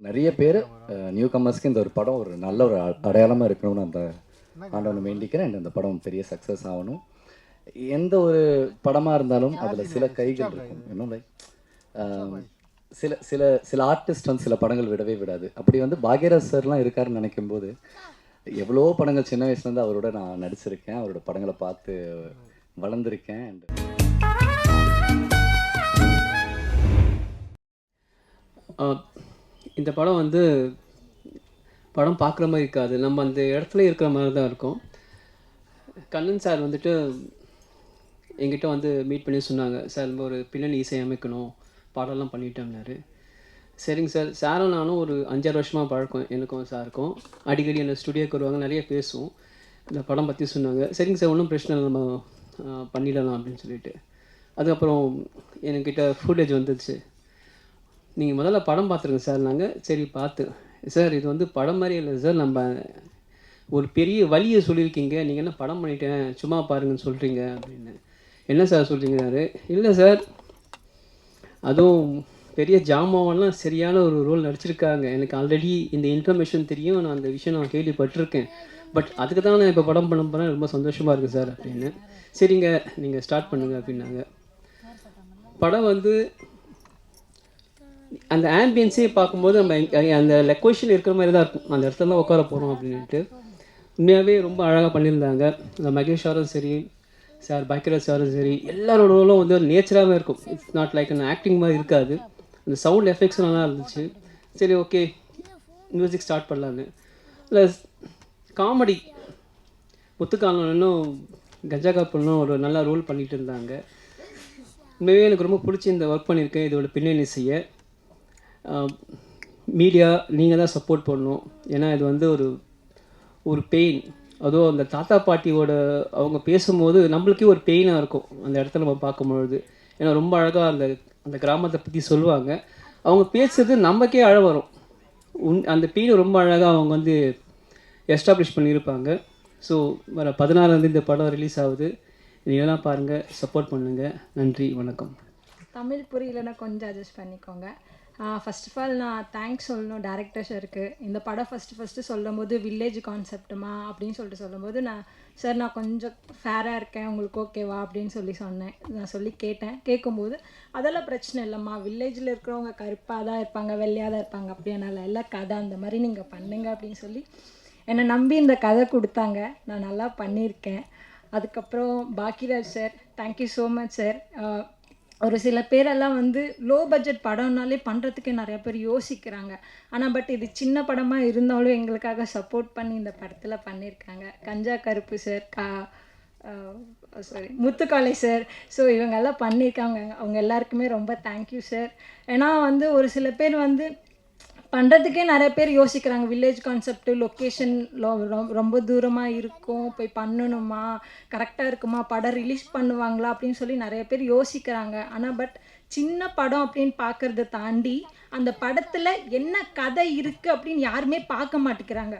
நிறைய பேர் நியூ கம்மர்ஸ்க்கு இந்த ஒரு படம் ஒரு நல்ல ஒரு அ- அடையாளமா இருக்கணும்னு அந்த ஆண்டவனை வேண்டிக்கிறேன். and இந்த படம் பெரிய சக்ஸஸ் ஆகணும். எந்த ஒரு படமா இருந்தாலும் அதுல சில கைகள் இருக்கும். இன்னும் லைக் சில சில சில ஆர்டிஸ்ட் வந்து சில படங்கள் விடவே விடாது. அப்படி வந்து பாக்யராஜ் சார்லாம் இருக்காருன்னு நினைக்கும் போது எவ்வளோ படங்கள் சின்ன வயசுல இருந்து அவரோட நான் நடிச்சிருக்கேன். அவரோட படங்களை பார்த்து வளர்ந்துருக்கேன். ஆஹ் இந்த படம் வந்து படம் பார்க்குற மாதிரி இருக்காது. நம்ம அந்த இடத்துல இருக்கிற மாதிரி தான் இருக்கும். கண்ணன் சார் வந்துட்டு எங்கிட்ட வந்து மீட் பண்ணி சொன்னாங்க. சார் நம்ம ஒரு பின்னணி இசை அமைக்கணும். பாடலாம் பண்ணிட்டோம்னாரு. சரிங்க சார் சாரும் நானும் ஒரு அஞ்சாறு வருஷமாக பழக்கம் எனக்கும் சாருக்கும் அடிக்கடி என்ன ஸ்டுடியோக்கு வருவாங்க. நிறைய பேசுவோம். இந்த படம் பற்றி சொன்னாங்க. சரிங்க சார் ஒன்றும் பிரச்சனை இல்லை. நம்ம பண்ணிடலாம். அப்படின்னு சொல்லிட்டு. அதுக்கப்புறம் என்கிட்ட ஃபுட்டேஜ் வந்துச்சு நீங்கள் முதல்ல படம் பார்த்துருங்க சார். நாங்கள் சரி பார்த்து. சார் இது வந்து படம் மாதிரி இல்லை சார். நம்ம ஒரு பெரிய வழியை சொல்லியிருக்கீங்க. நீங்கள் என்ன படம் பண்ணிட்டேன் சும்மா பாருங்கன்னு சொல்கிறீங்க அப்படின்னு. என்ன சார் சொல்கிறீங்கன்னாரு இல்லை சார். அதுவும் பெரிய ஜாமாவெல்லாம் சரியான ஒரு ரோல் நடிச்சிருக்காங்க. எனக்கு ஆல்ரெடி இந்த இன்ஃபர்மேஷன் தெரியும். நான் அந்த விஷயம் நான் கேள்விப்பட்டிருக்கேன். பட் அதுக்கு தான் நான் இப்போ படம் பண்ண போனால் ரொம்ப சந்தோஷமாக இருக்குது சார் அப்படின்னு. சரிங்க நீங்கள் ஸ்டார்ட் பண்ணுங்க அப்படின்னாங்க. படம் வந்து அந்த ஆம்பியன்ஸே பார்க்கும்போது நம்ம அந்த லொக்கேஷன் இருக்கிற மாதிரி தான் இருக்கும். அந்த இடத்துல தான் உட்கார போகிறோம் அப்படின்ட்டு உண்மையாகவே ரொம்ப அழகாக பண்ணியிருந்தாங்க. இந்த மகேஷ் சாரும் சரி சார் பாக்கியராஜ் சாரும் சரி எல்லாரோட ரோலும் வந்து நேச்சராகவே இருக்கும். இட்ஸ் நாட் லைக் அந்த ஆக்டிங் மாதிரி இருக்காது. அந்த சவுண்ட் எஃபெக்ட்ஸ் நல்லா இருந்துச்சு. சரி ஓகே மியூசிக் ஸ்டார்ட் பண்ணலான்னு ப்ளஸ் காமெடி முத்துக்காலனும் கஞ்சா காப்பனும் ஒரு நல்ல ரோல் பண்ணிகிட்டு இருந்தாங்க. உண்மையாகவே எனக்கு ரொம்ப பிடிச்சி இந்த ஒர்க் பண்ணியிருக்கேன். இதோட பின்னணி செய்ய. மீடியா நீங்கள் தான் சப்போர்ட் பண்ணணும். ஏன்னா இது வந்து ஒரு ஒரு பெயின் அதுவும் அந்த தாத்தா பாட்டியோட அவங்க பேசும்போது நம்மளுக்கே ஒரு பெயினாக இருக்கும் அந்த இடத்துல நம்ம பார்க்கும்பொழுது. ஏன்னா ரொம்ப அழகாக அந்த அந்த கிராமத்தை பற்றி சொல்லுவாங்க. அவங்க பேசுறது நமக்கே அழ வரும். உன் அந்த பெயின் ரொம்ப அழகாக அவங்க வந்து எஸ்டாப்ளிஷ் பண்ணியிருப்பாங்க. ஸோ வர பதினாறாந்தேதி இந்த படம் ரிலீஸ் ஆகுது. நீங்களாம் பாருங்கள் சப்போர்ட் பண்ணுங்கள் நன்றி வணக்கம். தமிழ் புரியலன்னா கொஞ்சம் அட்ஜஸ்ட் பண்ணிக்கோங்க. ஃபர்ஸ்ட் ஆஃப் ஆல் நான் தேங்க்ஸ் சொல்லணும் டேரக்டர் சாருக்கு இந்த படம் ஃபஸ்ட்டு ஃபஸ்ட்டு சொல்லும் போது வில்லேஜ் கான்செப்ட்டுமா அப்படின்னு சொல்லிட்டு சொல்லும்போது நான் சார் நான் கொஞ்சம் ஃபேராக இருக்கேன். உங்களுக்கு ஓகேவா அப்படின்னு சொல்லி சொன்னேன். நான் சொல்லி கேட்டேன். கேட்கும்போது அதெல்லாம் பிரச்சனை இல்லைம்மா. வில்லேஜில் இருக்கிறவங்க கருப்பாக தான் இருப்பாங்க வெள்ளையாக தான் இருப்பாங்க. அப்படின்னால எல்லாம் கதை அந்த மாதிரி நீங்கள் பண்ணுங்க. அப்படின்னு சொல்லி என்னை நம்பி இந்த கதை கொடுத்தாங்க. நான் நல்லா பண்ணியிருக்கேன். அதுக்கப்புறம் Bhagyaraj sir thank you so much sir ஒரு சில பேரெல்லாம் வந்து லோ பட்ஜெட் படம்னாலே பண்ணுறதுக்கு நிறைய பேர் யோசிக்கிறாங்க. ஆனால் பட் இது சின்ன படமாக இருந்தாலும் எங்களுக்காக சப்போர்ட் பண்ணி இந்த படத்தில் பண்ணியிருக்காங்க. கஞ்சா கருப்பு சார் கா சாரி முத்துக்காளை சார் ஸோ இவங்கெல்லாம் பண்ணியிருக்காங்க. அவங்க எல்லாருக்குமே ரொம்ப தேங்க்யூ சார் ஏன்னா வந்து ஒரு சில பேர் வந்து பண்ணுறதுக்கே நிறைய பேர் யோசிக்கிறாங்க. வில்லேஜ் கான்செப்ட் லொக்கேஷன் ரொம்ப தூரமாக இருக்கும். போய் பண்ணணுமா? கரெக்டாக இருக்குமா? படம் ரிலீஸ் பண்ணுவாங்களா? அப்படின்னு சொல்லி நிறைய பேர் யோசிக்கிறாங்க. ஆனால் பட் சின்ன படம் அப்படின்னு பார்க்கறத தாண்டி அந்த படத்தில் என்ன கதை இருக்குது அப்படின்னு யாருமே பார்க்க மாட்டேங்கிறாங்க.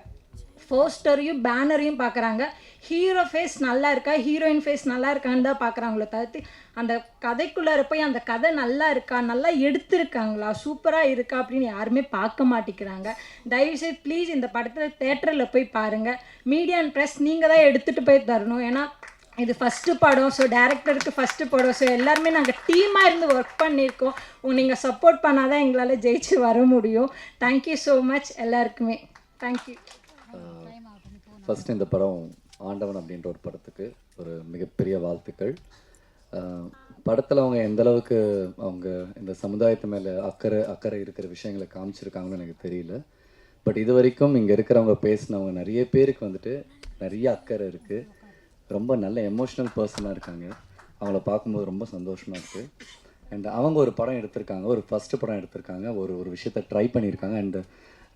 போஸ்டரையும் பேனரையும் பார்க்குறாங்க. ஹீரோ ஃபேஸ் நல்லா இருக்கா ஹீரோயின் ஃபேஸ் நல்லா இருக்கான்னு தான் பார்க்குறாங்களோ தவிர்த்து அந்த கதைக்குள்ளார போய் அந்த கதை நல்லா இருக்கா நல்லா எடுத்திருக்காங்களா சூப்பராக இருக்கா அப்படின்னு யாருமே பார்க்க மாட்டேங்கிறாங்க. தயவுசெய்து ப்ளீஸ் இந்த படத்தை தேட்டரில் போய் பாருங்கள் மீடியா அண்ட் ப்ரெஸ் நீங்கள் தான் எடுத்துகிட்டு போய் தரணும். ஏன்னா இது ஃபஸ்ட்டு படம் ஸோ டேரக்டருக்கு ஃபஸ்ட்டு படம் ஸோ எல்லாருமே நாங்கள் டீமாக இருந்து ஒர்க் பண்ணியிருக்கோம். உங்க நீங்கள் சப்போர்ட் பண்ணால் தான் எங்களால் ஜெயிச்சு வர முடியும். தேங்க்யூ ஸோ மச் எல்லாருக்குமே. தேங்க்யூ ஃபஸ்ட்டு இந்த படம் ஆண்டவன் அப்படின்ற ஒரு படத்துக்கு ஒரு மிகப்பெரிய வாழ்த்துக்கள். படத்தில் அவங்க எந்த அளவுக்கு அவங்க இந்த சமுதாயத்து மேலே அக்கறை அக்கறை இருக்கிற விஷயங்களை காமிச்சிருக்காங்கன்னு எனக்கு தெரியல. பட் இது வரைக்கும் இங்கே இருக்கிறவங்க பேசினவங்க நிறைய பேருக்கு வந்துட்டு நிறைய அக்கறை இருக்குது ரொம்ப நல்ல எமோஷ்னல் பர்சனாக இருக்காங்க. அவங்கள பார்க்கும்போது ரொம்ப சந்தோஷமாக இருக்குது அண்ட் அவங்க ஒரு படம் எடுத்திருக்காங்க ஒரு ஃபஸ்ட்டு படம் எடுத்திருக்காங்க ஒரு ஒரு விஷயத்த ட்ரை பண்ணியிருக்காங்க. அண்டு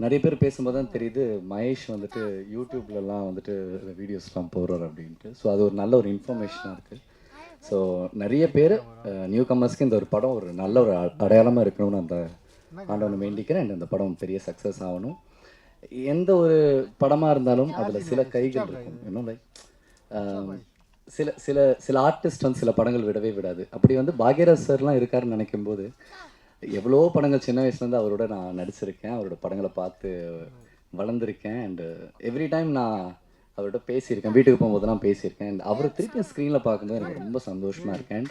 நிறைய பேர் பேசும்போது தான் தெரியுது மகேஷ் வந்துட்டு யூடியூப்லலாம் வந்துட்டு வீடியோஸ்லாம் போடுறார் அப்படின்ட்டு. ஸோ அது ஒரு நல்ல ஒரு இன்ஃபர்மேஷனாக இருக்குது ஸோ நிறைய பேர் நியூ கமர்ஸ்க்கு இந்த ஒரு படம் ஒரு நல்ல ஒரு அ- இருக்கணும்னு அந்த ஆண்டவனை வேண்டிக்கிறேன். அண்ட் இந்த படம் பெரிய சக்ஸஸ் ஆகணும். எந்த ஒரு படமாக இருந்தாலும் அதில் சில கைகள் இருக்கும். இன்னும் லைக் சில சில சில ஆர்டிஸ்ட் வந்து சில படங்கள் விடவே விடாது. அப்படி வந்து பாக்யராஜ் சார்லாம் இருக்காருன்னு நினைக்கும் போது எவ்வளோ படங்கள் சின்ன வயசுலேருந்து அவரோட நான் நடிச்சிருக்கேன். அவரோட படங்களை பார்த்து வளர்ந்துருக்கேன். அண்டு எவ்ரி டைம் நான் அவர்கிட்ட பேசியிருக்கேன் வீட்டுக்கு போகும்போதெல்லாம் பேசியிருக்கேன். அண்ட் அவரை திருப்பி ஸ்க்ரீனில் பார்க்கும்போது எனக்கு ரொம்ப சந்தோஷமாக இருக்கேன்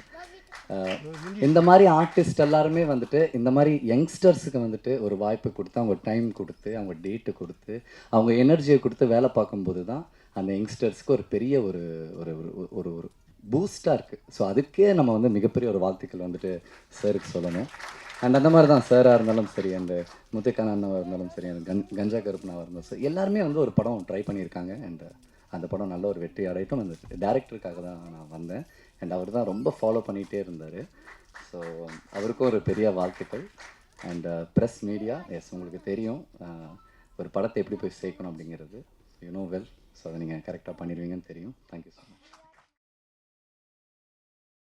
இந்த மாதிரி ஆர்டிஸ்ட் எல்லாருமே வந்துட்டு இந்த மாதிரி யங்ஸ்டர்ஸுக்கு வந்துட்டு ஒரு வாய்ப்பு கொடுத்து அவங்க டைம் கொடுத்து அவங்க டேட்டு கொடுத்து அவங்க எனர்ஜியை கொடுத்து வேலை பார்க்கும்போது தான் அந்த யங்ஸ்டர்ஸ்க்கு ஒரு பெரிய ஒரு ஒரு ஒரு- ஒரு ஒரு பூஸ்டாக இருக்குது ஸோ அதுக்கே நம்ம வந்து மிகப்பெரிய ஒரு வாழ்த்துக்கள் வந்துட்டு சாருக்கு சொல்லணும். அண்ட் அந்த மாதிரி தான் சாராக இருந்தாலும் சரி அந்த முத்துக்கான அண்ணாவாக இருந்தாலும் சரி அந்த கன் கஞ்சா கருப்பனாவாக இருந்தாலும் சரி எல்லாருமே வந்து ஒரு படம் ட்ரை பண்ணியிருக்காங்க. அண்ட் அந்த படம் நல்ல ஒரு வெற்றி அடையட்டும். அந்த டேரக்டருக்காக தான் நான் வந்தேன். அண்ட் அவர் தான் ரொம்ப ஃபாலோ பண்ணிகிட்டே இருந்தார். ஸோ அவருக்கும் ஒரு பெரிய வாழ்த்துக்கள். அண்ட் ப்ரெஸ் மீடியா எஸ் உங்களுக்கு தெரியும். Uh, ஒரு படத்தை எப்படி போய் சேர்க்கணும் அப்படிங்கிறது. யூ நோ வெல் ஸோ அதை நீங்கள் கரெக்டாக பண்ணிடுவீங்கன்னு தெரியும். Thank you so much